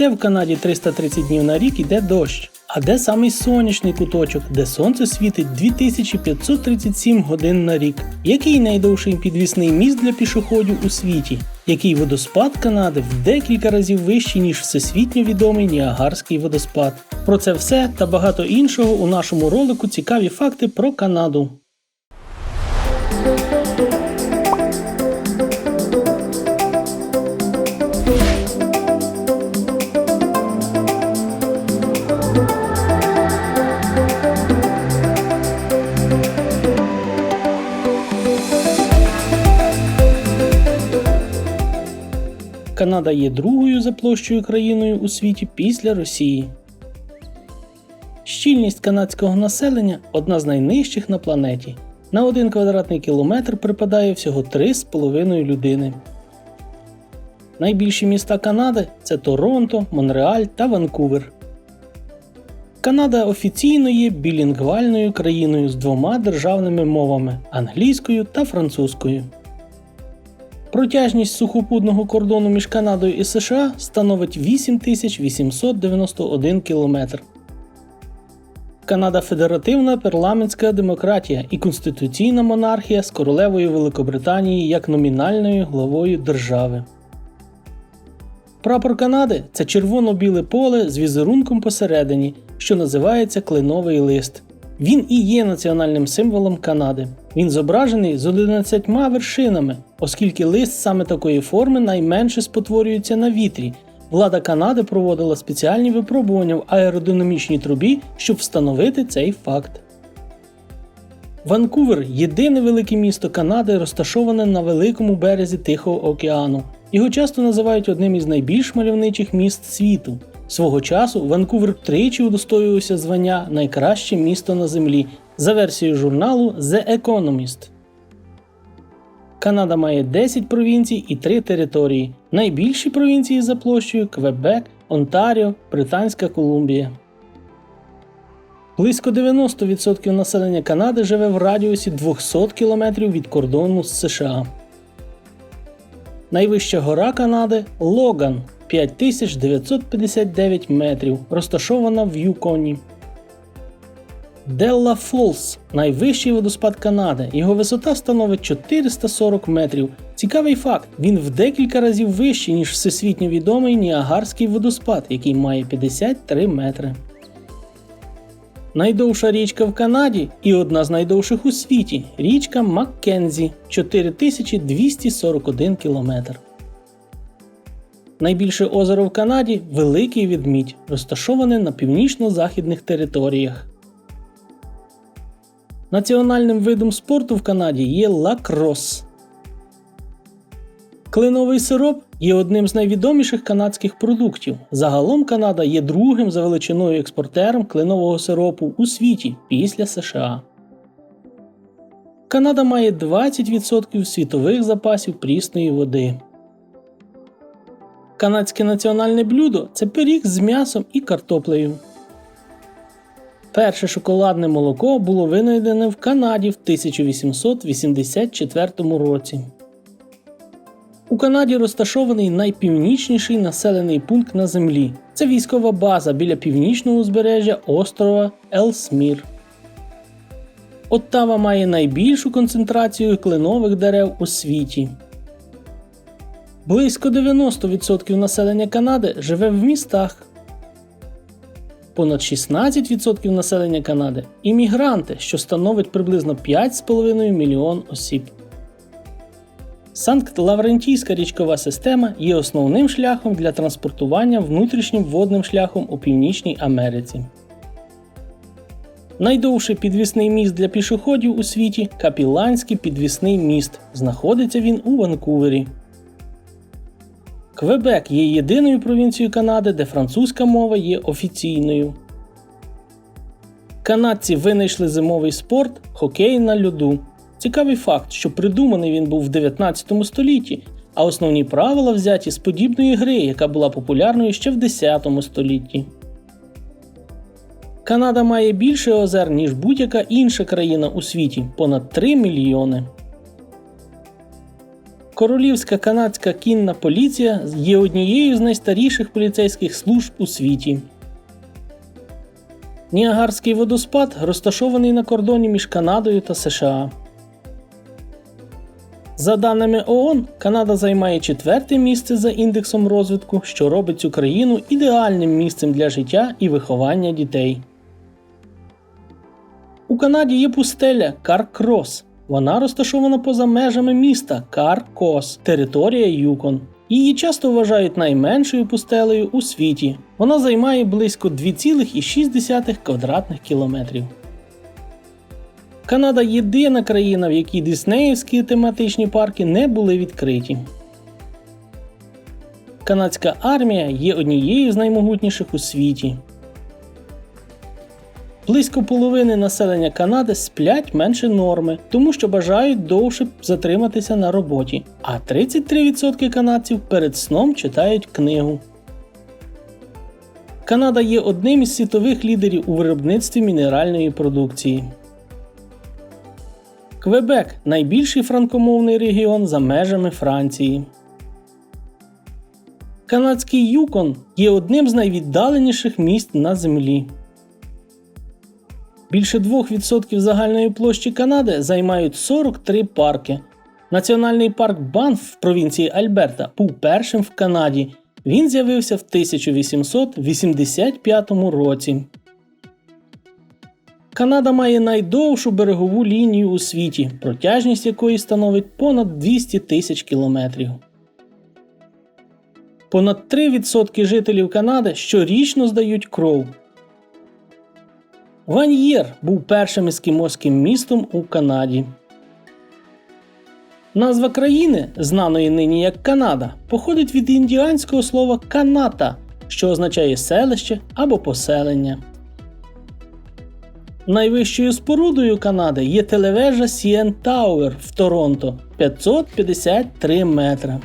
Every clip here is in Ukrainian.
Де в Канаді 330 днів на рік іде дощ? А де самий сонячний куточок, де сонце світить 2537 годин на рік? Який найдовший підвісний міст для пішоходів у світі? Який водоспад Канади в декілька разів вищий, ніж всесвітньо відомий Ніагарський водоспад? Про це все та багато іншого у нашому ролику цікаві факти про Канаду. Канада є другою за площею країною у світі після Росії. Щільність канадського населення одна з найнижчих на планеті. На 1 квадратний кілометр припадає всього 3,5 людини. Найбільші міста Канади це Торонто, Монреаль та Ванкувер. Канада офіційно є білінгвальною країною з двома державними мовами англійською та французькою. Протяжність сухопутного кордону між Канадою і США становить 8891 кілометр. Канада федеративна парламентська демократія і конституційна монархія з королевою Великобританії як номінальною главою держави. Прапор Канади це червоно-біле поле з візерунком посередині, що називається кленовий лист. Він і є національним символом Канади. Він зображений з 11 вершинами, оскільки лист саме такої форми найменше спотворюється на вітрі. Влада Канади проводила спеціальні випробування в аеродинамічній трубі, щоб встановити цей факт. Ванкувер єдине велике місто Канади, розташоване на великому березі Тихого океану. Його часто називають одним із найбільш мальовничих міст світу. Свого часу Ванкувер тричі удостоювався звання Найкраще місто на землі за версією журналу The Economist. Канада має 10 провінцій і 3 території. Найбільші провінції за площею Квебек, Онтаріо, Британська Колумбія. Близько 90% населення Канади живе в радіусі 200 км від кордону з США. Найвища гора Канади Логан 5959 метрів, розташована в Юконі. Делла Фолс найвищий водоспад Канади. Його висота становить 440 метрів. Цікавий факт: він в декілька разів вищий, ніж всесвітньо відомий Ніагарський водоспад, який має 53 метри. Найдовша річка в Канаді і одна з найдовших у світі річка Маккензі 4241 кілометр. Найбільше озеро в Канаді Великий Відмідь, розташоване на північно-західних територіях. Національним видом спорту в Канаді є лакрос. Кленовий сироп є одним з найвідоміших канадських продуктів. Загалом Канада є другим за величиною експортером кленового сиропу у світі після США. Канада має 20% світових запасів прісної води. Канадське національне блюдо це пиріг з м'ясом і картоплею. Перше шоколадне молоко було винайдене в Канаді в 1884 році. У Канаді розташований найпівнічніший населений пункт на землі. Це військова база біля північного узбережжя острова Елсмір. Оттава має найбільшу концентрацію кленових дерев у світі. Близько 90% населення Канади живе в містах. Понад 16% населення Канади іммігранти, що становить приблизно 5,5 мільйон осіб. Санкт-Лаврентійська річкова система є основним шляхом для транспортування внутрішнім водним шляхом у Північній Америці. Найдовший підвісний міст для пішоходів у світі Капіланський підвісний міст. Знаходиться він у Ванкувері. Квебек є єдиною провінцією Канади, де французька мова є офіційною. Канадці винайшли зимовий спорт хокей на льоду. Цікавий факт, що придуманий він був в 19 столітті, а основні правила взяті з подібної гри, яка була популярною ще в 10 столітті. Канада має більше озер, ніж будь-яка інша країна у світі понад 3 мільйони. Королівська канадська кінна поліція є однією з найстаріших поліцейських служб у світі. Ніагарський водоспад розташований на кордоні між Канадою та США. За даними ООН, Канада займає четверте місце за індексом розвитку, що робить цю країну ідеальним місцем для життя і виховання дітей. У Канаді є пустеля Каркрос. Вона розташована поза межами міста Каркос, територія Юкон. Її часто вважають найменшою пустелею у світі. Вона займає близько 2,6 квадратних кілометрів. Канада єдина країна, в якій Диснеївські тематичні парки не були відкриті. Канадська армія є однією з наймогутніших у світі. Близько половини населення Канади сплять менше норми, тому що бажають довше затриматися на роботі, а 33% канадців перед сном читають книгу. Канада є одним із світових лідерів у виробництві мінеральної продукції. Квебек найбільший франкомовний регіон за межами Франції. Канадський Юкон є одним з найвіддаленіших міст на землі. Більше 2% загальної площі Канади займають 43 парки. Національний парк Банф в провінції Альберта був першим в Канаді. Він з'явився в 1885 році. Канада має найдовшу берегову лінію у світі, протяжність якої становить понад 200 тисяч кілометрів. Понад 3% жителів Канади щорічно здають кров. Ваньєр був першим ескімоським містом у Канаді. Назва країни, знаної нині як Канада, походить від індіанського слова каната, що означає селище або поселення. Найвищою спорудою Канади є телевежа Сіен Тауер в Торонто 553 метра.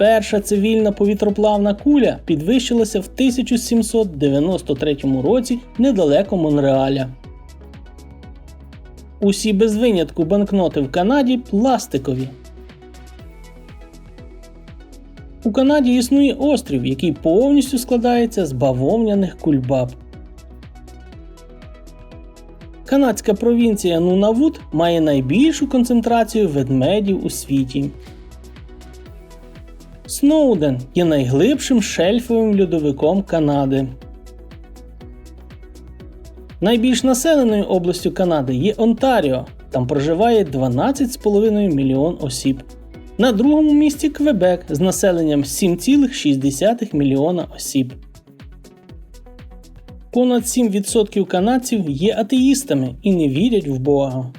Перша цивільна повітроплавна куля підвищилася в 1793 році недалеко Монреаля. Усі без винятку банкноти в Канаді пластикові. У Канаді існує острів, який повністю складається з бавовняних кульбаб. Канадська провінція Нунавут має найбільшу концентрацію ведмедів у світі. Сноуден є найглибшим шельфовим льодовиком Канади. Найбільш населеною областю Канади є Онтаріо. Там проживає 12,5 мільйон осіб. На другому місці Квебек з населенням 7,6 мільйона осіб. Понад 7% канадців є атеїстами і не вірять в Бога.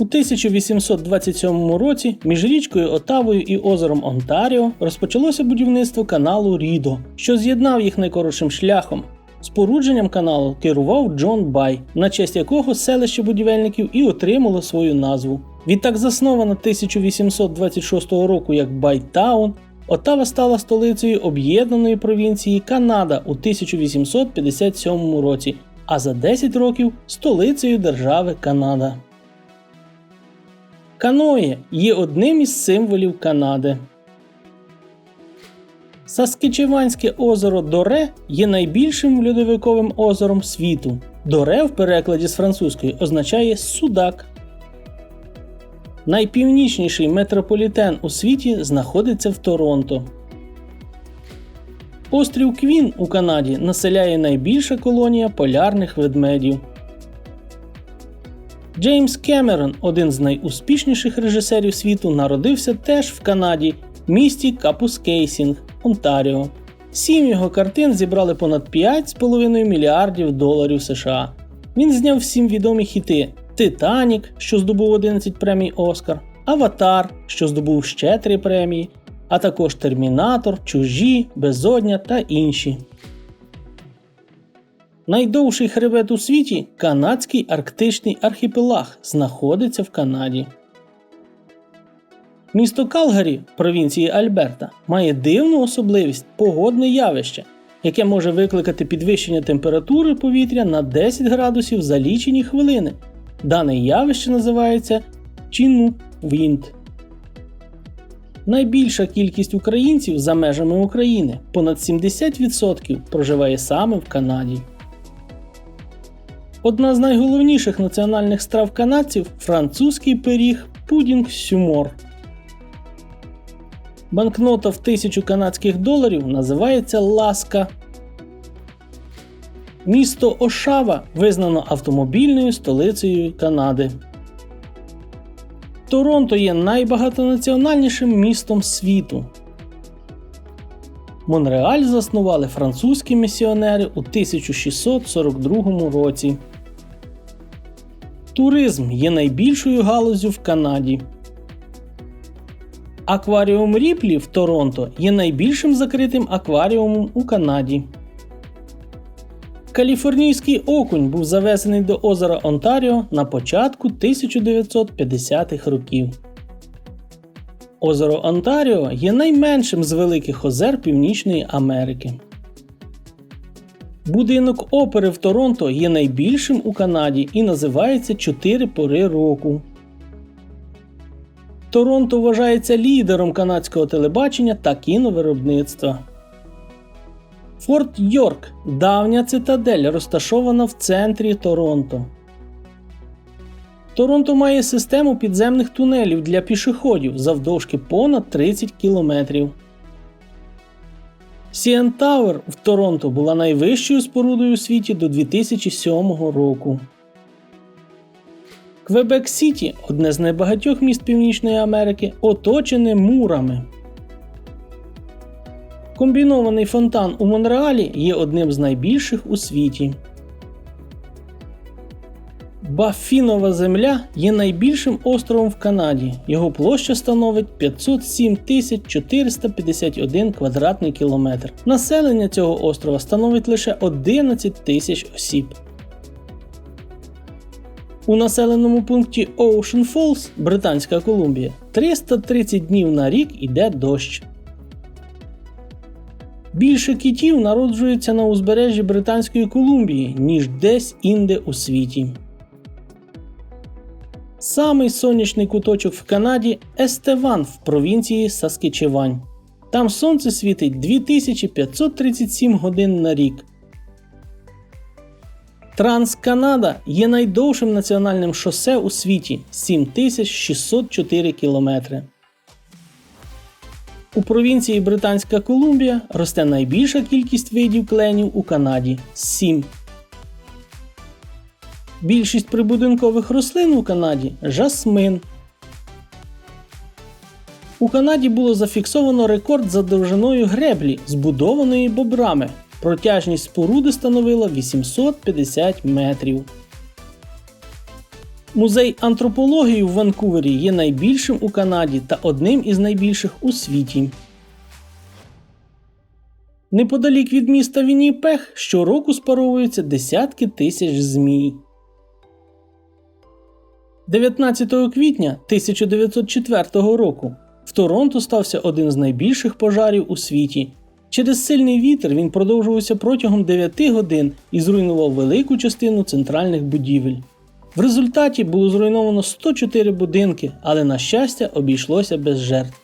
У 1827 році між річкою Отавою і озером Онтаріо розпочалося будівництво каналу Рідо, що з'єднав їх найкоротшим шляхом. Спорудженням каналу керував Джон Бай, на честь якого селище будівельників і отримало свою назву. Відтак заснована 1826 року як Байтаун, Отава стала столицею об'єднаної провінції Канада у 1857 році, а за 10 років столицею держави Канада. Каноє є одним із символів Канади. Саскичеванське озеро Доре є найбільшим льодовиковим озером світу. Доре в перекладі з французької означає судак. Найпівнічніший метрополітен у світі знаходиться в Торонто. Острів Квін у Канаді населяє найбільша колонія полярних ведмедів. Джеймс Кемерон, один з найуспішніших режисерів світу, народився теж в Канаді, місті Капускейсінг, Онтаріо. Сім його картин зібрали понад 5,5 мільярдів доларів США. Він зняв всім відомі хіти Титанік, що здобув 11 премій Оскар, Аватар, що здобув ще 3 премії, а також Термінатор, Чужі, Безодня та інші. Найдовший хребет у світі канадський арктичний архіпелаг знаходиться в Канаді. Місто Калгарі провінції Альберта має дивну особливість погодне явище, яке може викликати підвищення температури повітря на 10 градусів за лічені хвилини. Дане явище називається Чінук Вінт. Найбільша кількість українців за межами України понад 70% проживає саме в Канаді. Одна з найголовніших національних страв канадців французький пиріг пудінг сюмор. Банкнота в 1000 канадських доларів називається Ласка. Місто Ошава визнано автомобільною столицею Канади. Торонто є найбагатонаціональнішим містом світу. Монреаль заснували французькі місіонери у 1642 році. Туризм є найбільшою галузю в Канаді. Акваріум Ріплі в Торонто є найбільшим закритим акваріумом у Канаді. Каліфорнійський окунь був завезений до озера Онтаріо на початку 1950-х років. Озеро Онтаріо є найменшим з великих озер Північної Америки. Будинок опери в Торонто є найбільшим у Канаді і називається Чотири пори року. Торонто вважається лідером канадського телебачення та кіновиробництва. Форт Йорк давня цитадель, розташована в центрі Торонто. Торонто має систему підземних тунелів для пішоходів завдовжки понад 30 кілометрів. CN Tower в Торонто була найвищою спорудою у світі до 2007 року. Квебек Сіті одне з найбагатьох міст Північної Америки, оточене мурами. Комбінований фонтан у Монреалі є одним з найбільших у світі. Баффінова земля є найбільшим островом в Канаді. Його площа становить 507 451 квадратний кілометр. Населення цього острова становить лише 11 тисяч осіб. У населеному пункті Ocean Falls, Британська Колумбія, 330 днів на рік іде дощ. Більше китів народжується на узбережжі Британської Колумбії, ніж десь інде у світі. Самий сонячний куточок в Канаді Естеван в провінції Саскічевань. Там сонце світить 2537 годин на рік. Трансканада є найдовшим національним шосе у світі 7604 кілометри. У провінції Британська Колумбія росте найбільша кількість видів кленів у Канаді 7. Більшість прибудинкових рослин у Канаді жасмин. У Канаді було зафіксовано рекорд за довжиною греблі, збудованої бобрами. Протяжність споруди становила 850 метрів. Музей антропології в Ванкувері є найбільшим у Канаді та одним із найбільших у світі. Неподалік від міста Вінніпех щороку спаровуються десятки тисяч змій. 19 квітня 1904 року в Торонто стався один з найбільших пожарів у світі. Через сильний вітер він продовжувався протягом 9 годин і зруйнував велику частину центральних будівель. В результаті було зруйновано 104 будинки, але, на щастя, обійшлося без жертв.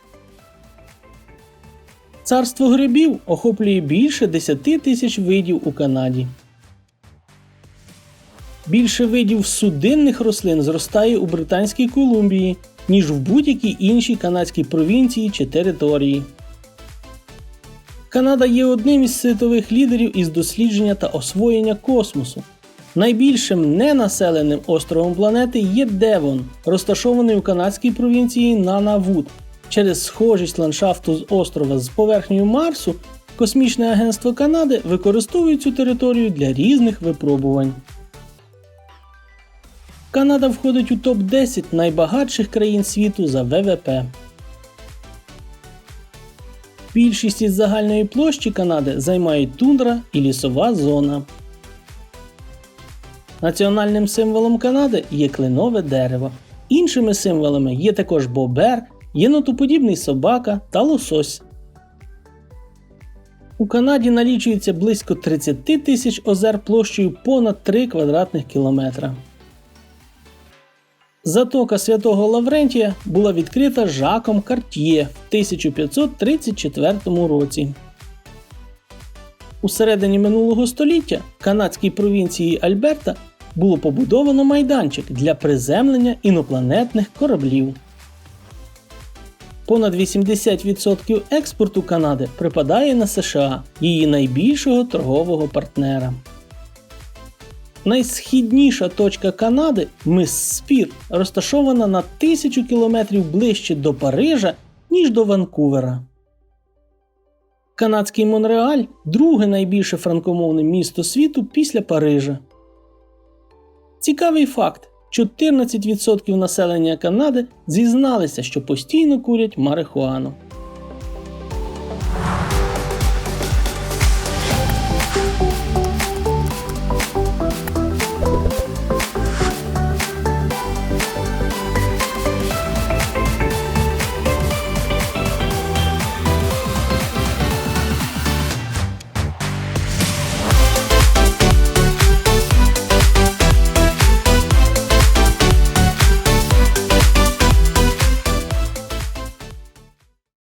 Царство грибів охоплює більше 10 тисяч видів у Канаді. Більше видів судинних рослин зростає у Британській Колумбії, ніж в будь-якій іншій канадській провінції чи території. Канада є одним із світових лідерів із дослідження та освоєння космосу. Найбільшим ненаселеним островом планети є Девон, розташований у канадській провінції Нанавуд. Через схожість ландшафту з острова з поверхнею Марсу Космічне агентство Канади використовує цю територію для різних випробувань. Канада входить у топ-10 найбагатших країн світу за ВВП. Більшість із загальної площі Канади займають тундра і лісова зона. Національним символом Канади є кленове дерево. Іншими символами є також бобер, єнотоподібний собака та лосось. У Канаді налічується близько 30 тисяч озер площею понад 3 квадратних кілометра. Затока святого Лаврентія була відкрита Жаком Карт'є в 1534 році. У середині минулого століття в канадській провінції Альберта було побудовано майданчик для приземлення інопланетних кораблів. Понад 80% експорту Канади припадає на США, її найбільшого торгового партнера. Найсхідніша точка Канади, мис Спір, розташована на тисячу кілометрів ближче до Парижа, ніж до Ванкувера. Канадський Монреаль друге найбільше франкомовне місто світу після Парижа. Цікавий факт: 14% населення Канади зізналися, що постійно курять марихуану.